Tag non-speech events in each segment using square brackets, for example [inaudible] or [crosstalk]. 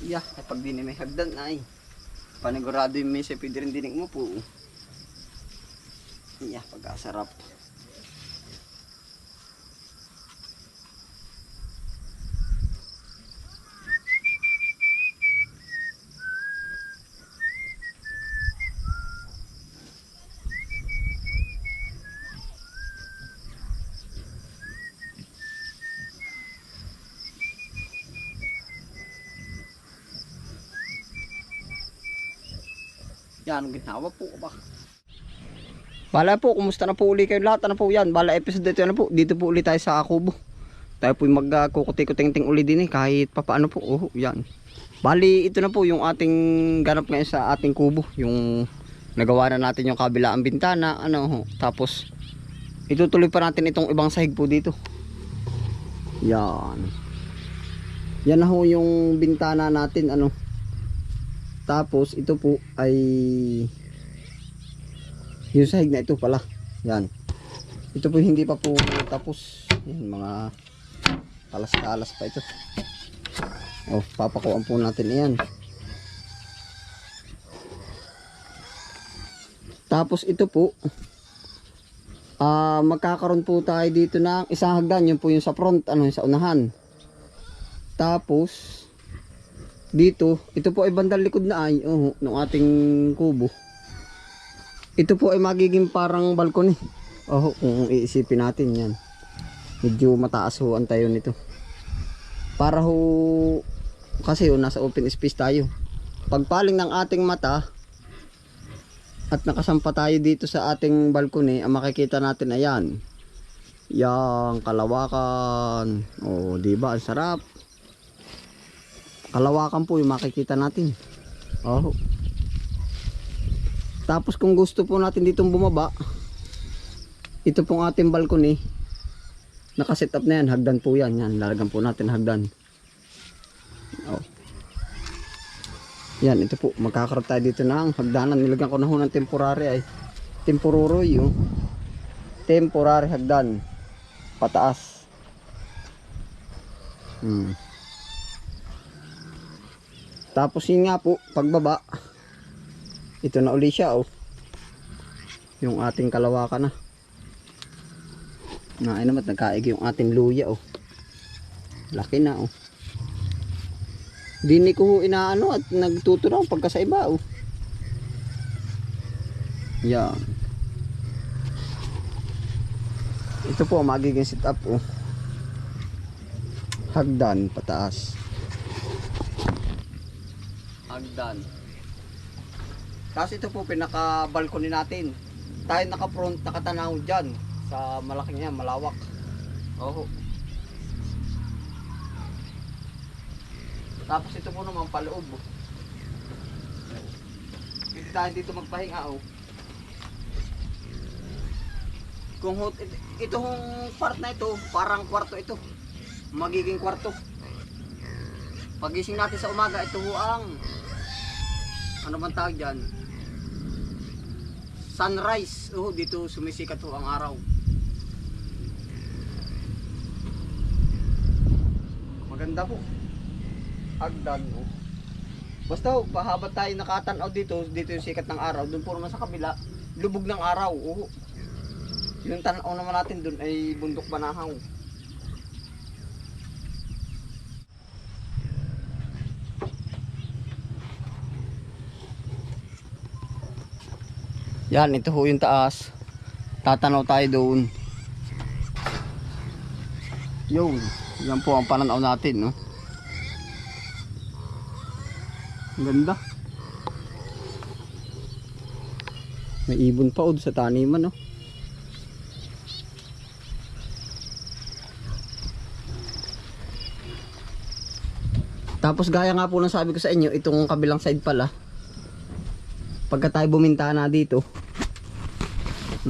Yeah, ay pag di na may hagdan ay. Panigurado yung mesa, pwede rin mo po. Yeah, pagkasarap. Yan, ginawa po ba? Bala po, kumusta na po uli kayo lahat? Ano po yan? Bala episode dito ano po? Dito po ulit tayo sa Kubo. Tayo po magkukuti-kuting-ting uli din eh, kahit papaano po. Oh, yan. Bali, ito na po yung ating ganap ngayon sa ating kubo. Yung nagawa na natin yung kabilaan bintana. Ano, tapos itutuloy pa natin itong ibang sahig po dito. Yan. Yan na ho yung bintana natin. Ano, tapos ito po ay yung sahig na ito pala. Yan. Ito po hindi pa po tapos. Yan mga kalas-kalas pa ito. Oh, papakuan po natin 'yan. Tapos ito po ah magkakaroon po tayo dito ng isang hagdan, yun po yung sa front, ano yung sa unahan. Tapos dito, ito po ay bandang likod na ay, oh, ng ating kubo. Ito po ay magiging parang balcony. Oh, kung iisipin natin yan. Medyo mataas ho ang tayo nito. Para ho, kasi ho, nasa open space tayo. Pagpaling ng ating mata, at nakasampa tayo dito sa ating balcony, ang makikita natin ayan. Yang kalawakan. Oh, di ba? Ang sarap. Kalawakan po yung makikita natin. Oh. Tapos kung gusto po natin ditong bumaba, ito pong ating balcony, nakaset up na yan, hagdan po yan. Yan, lalagyan po natin hagdan. Oh. Yan, ito po, magkakaroon tayo dito ng hagdanan. Nilagyan ko na ho ng temporary ay. Temporary yung temporary hagdan. Pataas. Hmm. Tapos yun nga po, pagbaba, ito na uli siya oh. Yung ating kalawakan na. Na ay naman nagkaig yung ating luya oh. Laki na oh. Dini ko inaano at nagtuturaw pagka sa oh. Yan. Ito po magiging sit up oh. Hagdan pataas. Hagdan. Tapos ito po pinaka balcony natin. Tayo naka front nakatanaw diyan sa malaking yan, malawak. Oo. Tapos ito po naman paloob. Pwede tayo dito magpahinga oh. Kung hot, it, ito hong part na ito, parang kwarto ito. Magiging kwarto. Pagising natin sa umaga, ito ho ang ano man tawag dyan? Sunrise. Oh, dito sumisikat ho ang araw. Maganda po. Agdan oh. Basta ho, pahabat tayo nakatanaw dito, dito yung sikat ng araw, doon po naman sa kabila, lubog ng araw. Oh. Yung tanaw naman natin doon ay bundok banahaw. Yan, ito ho yung taas. Tatanaw tayo doon. Yun, yan po ang pananaw natin, no? Ang ganda. May ibon pa oh, sa taniman, no? Tapos gaya nga po ng sabi ko sa inyo, itong kabilang side pala, pagka tayo buminta na dito,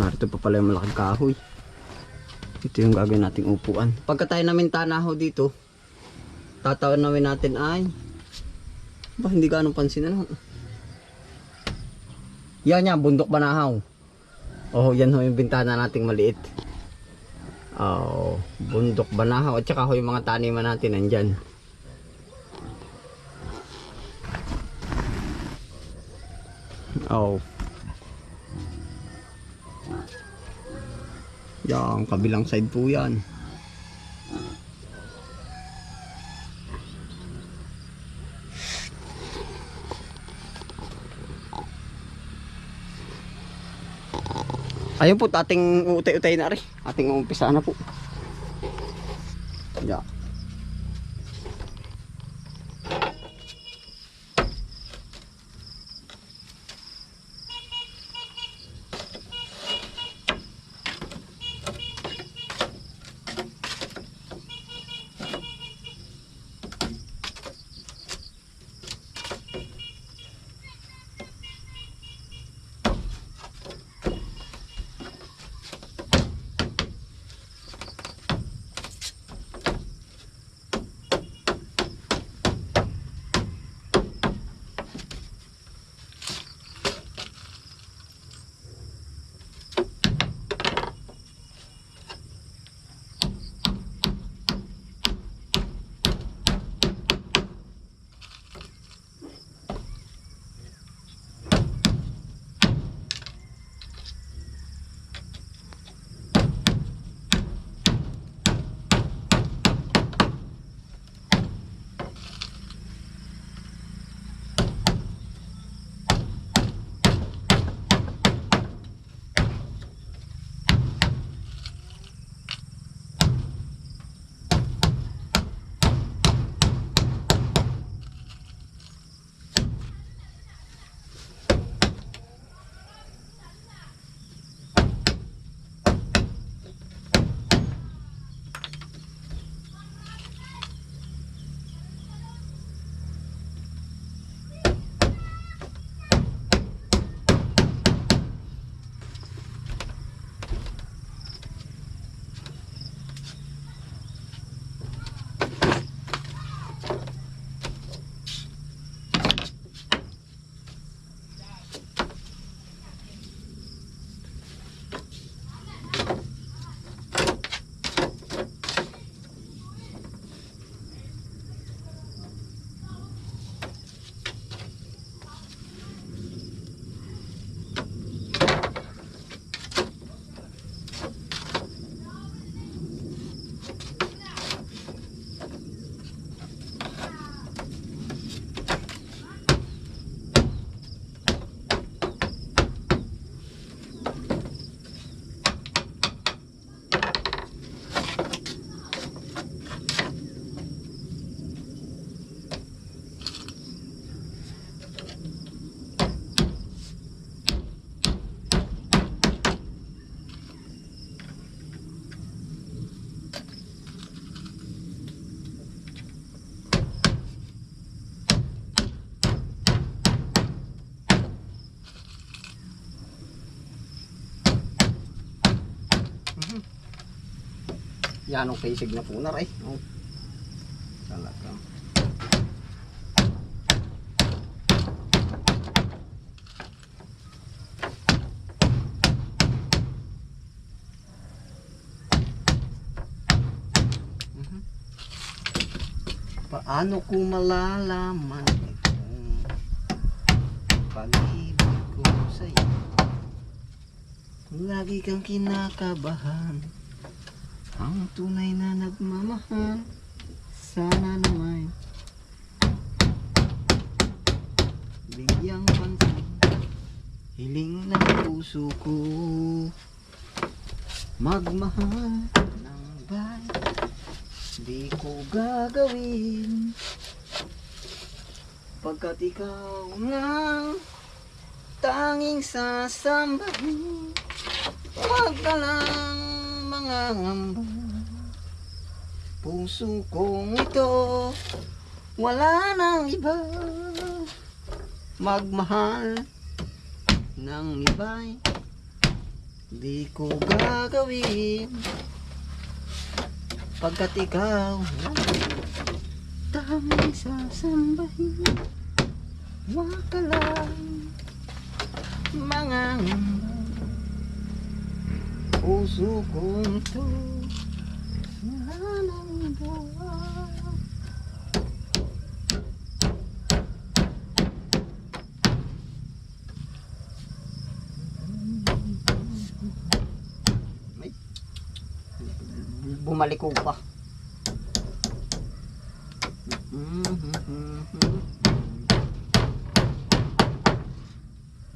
narito pa pala yung malaking kahoy. Ito yung gagawin nating upuan. Pagka tayo namin tanaho dito tatawan namin natin ay ba hindi ganong pansin na lang yan yan bundok banahaw oh? oh? Yan ho yung bintana nating maliit. Oh bundok banahaw oh? at saka ho yung mga taniman natin nandyan. Oh. Yan, kabilang side po yan. Ayun po, ating utay-utay na rin. Ating umpisa na po. Yeah. Yan ang kisig na punar eh. Oh. Talaga. Mhm. Paano ko malalaman itong pag-ibig ko sa'yo? Lagi kang kinakabahan ang tunay na nagmamahal Sana naman. Bigyang pansin Hiling ng puso ko. Magmahal ng bay Di ko gagawin. Pagkat ikaw lang Tanging sasambahin Huwag ka lang mga ngamba Puso kong ito Wala nang iba. Magmahal ng iba'y Di ko gagawin. Pagkat ikaw Tanging sasambahin Huwag ka lang Mga puso kong to wala ng buwan. bumalik ko pa.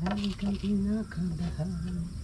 Ang kanina kandahan.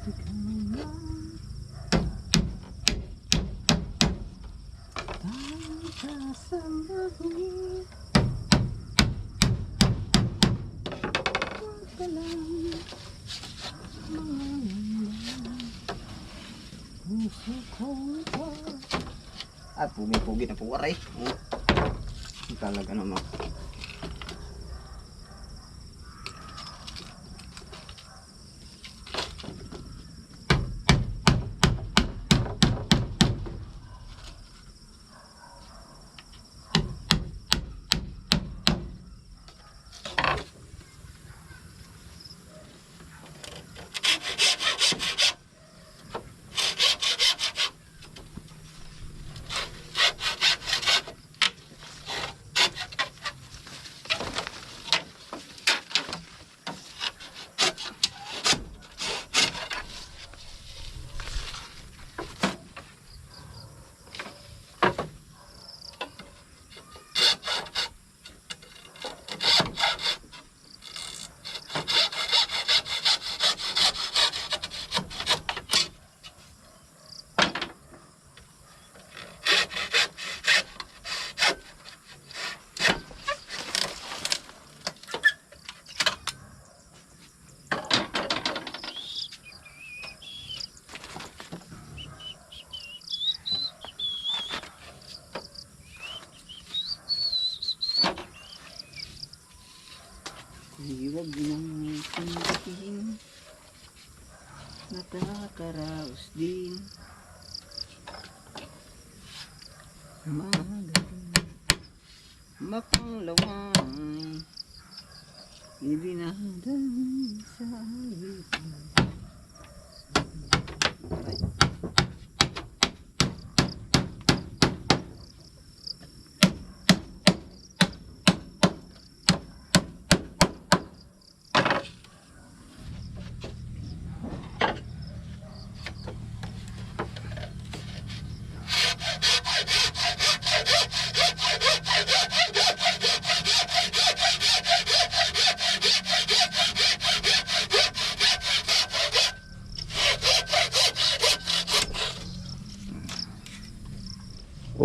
Ah, pugi-pugi na po aray. Oh. Talaga naman. Iwag mong pindahin Nakakaraos din. Magaling. Mapanglawang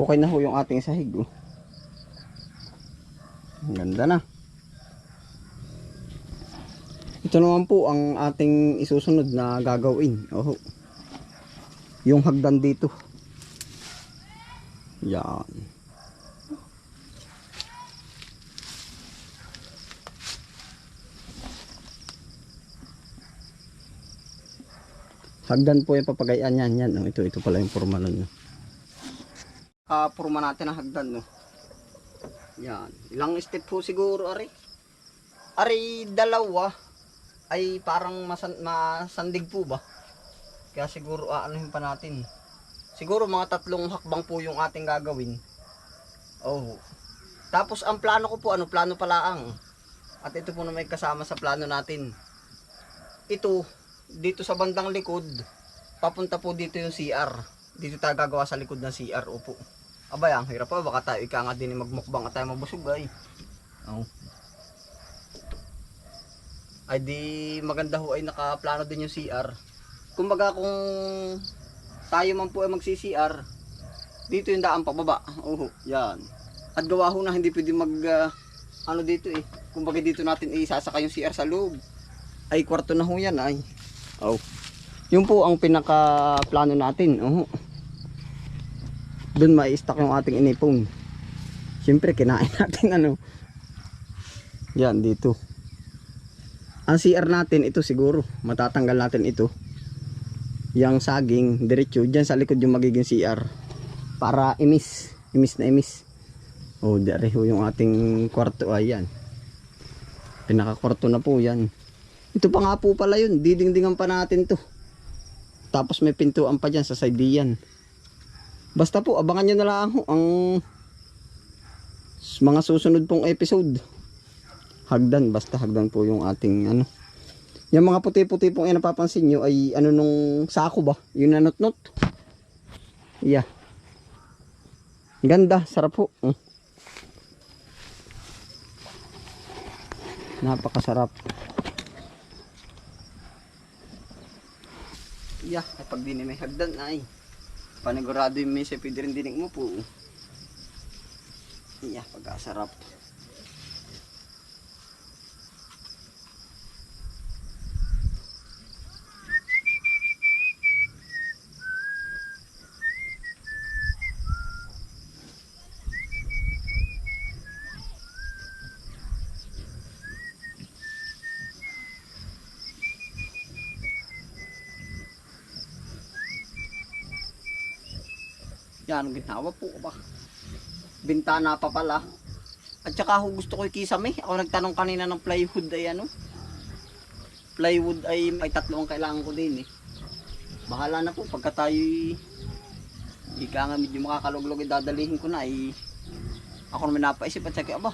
Okay na ho yung ating sahig. Oh. Ganda na. Ito naman po ang ating isusunod na gagawin. Oh. Yung hagdan dito. Yan. Hagdan po yung papagayan yan. Yan. Oh. Ito, ito pala yung forma nun. Ah, purma natin ang hagdan, no. Yan. Ilang step po siguro, ari. Ari, dalawa ay parang masan masandig po ba? Kaya siguro aanuhin pa natin. Siguro mga tatlong hakbang po yung ating gagawin. Oh. Tapos ang plano ko po, ano, plano palaang. At ito po na may kasama sa plano natin. Ito, dito sa bandang likod, papunta po dito yung CR. Dito tayo gagawa sa likod ng CR, upo. Abay, ang hirap pa. Baka tayo ika nga din magmukbang at tayo mabusog ay. Oh. Ay di maganda ho ay nakaplano din yung CR. Kumbaga kung tayo man po ay magsi-CR, dito yung daan pababa. Oh, yan. At gawa ho na hindi pwede mag ah, ano dito eh. Kumbaga dito natin isasaka yung CR sa loob. Ay kwarto na ho yan ay. Oh. Yun po ang pinaka plano natin. Oh doon mai-stack yung ating inipong. Siyempre, kinain [laughs] natin ano. Yan, dito. Ang CR natin, ito siguro. Matatanggal natin ito. Yang saging, diretso. Diyan sa likod yung magiging CR. Para imis. Imis na imis. O, oh, ho yung ating kwarto. Ayan. Pinakakwarto na po yan. Ito pa nga po pala yun. Didingdingan pa natin to. Tapos may pintuan pa dyan sa side diyan. Basta po, abangan nyo na lang ho ang mga susunod pong episode. Hagdan, basta hagdan po yung ating ano. Yung mga puti-puti pong yan napapansin nyo ay ano nung sako ba? Yung nanot-not. Yeah. Ganda, sarap po. Mm. Napakasarap. Yeah, ay pag di na may hagdan ay panigurado yung mesa pwede rin dinig mo po. Yeah, pagkasarap. Yan, ang ginawa po ba? Bintana pa pala. At saka ako gusto ko yung kisame. Ako nagtanong kanina ng plywood ay ano. Plywood ay may tatlo ang kailangan ko din eh. Bahala na po pagka tayo ika nga medyo makakaluglog dadalihin ko na ay ako naman napaisip at saka aba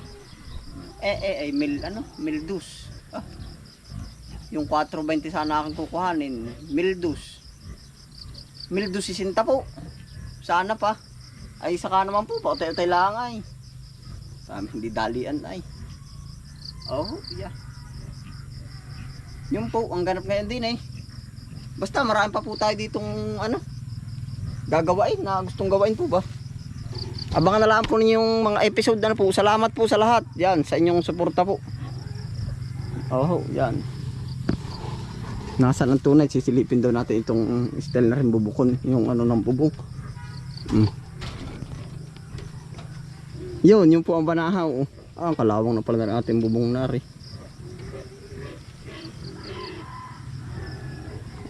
eh eh eh mil ano mil dus ah, yung 420 sana aking kukuhanin mil dus mil dus sisinta po sana pa. Ay saka naman po, pautay-utay lang ay. Sa amin, hindi dalian ay. Oh, yeah. Yun po, ang ganap ngayon din eh. Basta marami pa po tayo ditong ano, gagawain na gustong gawain po ba. Abangan na lang po ninyo yung mga episode na po. Salamat po sa lahat. Yan, sa inyong suporta po. Oh, yan. Nasaan ang tunay? Sisilipin daw natin itong style na rin bubukon. Yung ano ng bubong. Mm. Yun, yun po ang banahaw. oh. Ah, ang kalawang na pala ng ating bubong nari.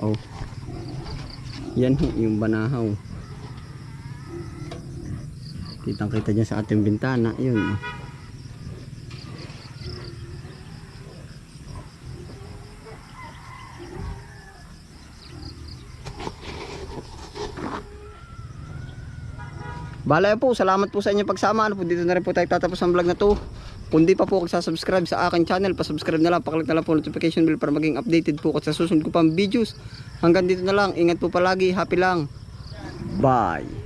Oh. Yan ho, yung banahaw. Kitang kita dyan sa ating bintana. Yun. oh. Bala po, salamat po sa inyong pagsama. Ano po, dito na rin po tayo tatapos ang vlog na to. Kung di pa po subscribe sa akin channel, pa-subscribe na lang, paklik na lang po notification bell para maging updated po ako sa susunod ko pang videos. Hanggang dito na lang, ingat po palagi, happy lang. Bye!